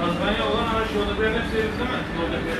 Kazmanya olan araç yolda bir hepsi değil mi? Yolda bir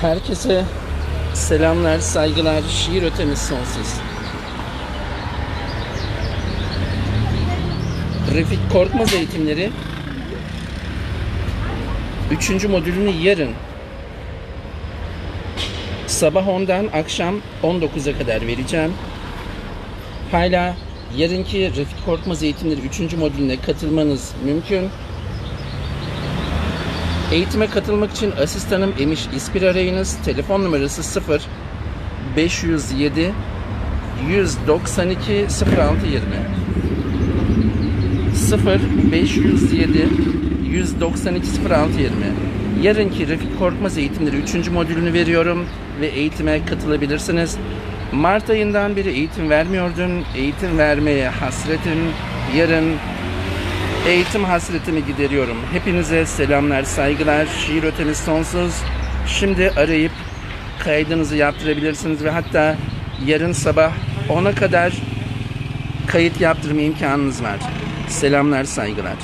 Herkese selamlar, saygılar, şiir ötemiz sonsuz. Refik Korkmaz eğitimleri 3. modülünü yarın sabah 10'dan akşam 19'a kadar vereceğim. Hala yarınki Refik Korkmaz eğitimleri 3. modülüne katılmanız mümkün. Eğitime katılmak için asistanım Emiş İspir arayınız. Telefon numarası 0 507 192 0620 0 507 192 0620 Yarınki Refik Korkmaz eğitimleri 3. modülünü veriyorum ve eğitime katılabilirsiniz. Mart ayından beri eğitim vermiyordum. Eğitim vermeye hasretim. Yarın Eğitim hasretimi gideriyorum. Hepinize selamlar, saygılar. Şiir ötemiz sonsuz. Şimdi arayıp kaydınızı yaptırabilirsiniz ve hatta yarın sabah 10'a kadar kayıt yaptırma imkanınız var. Selamlar, saygılar.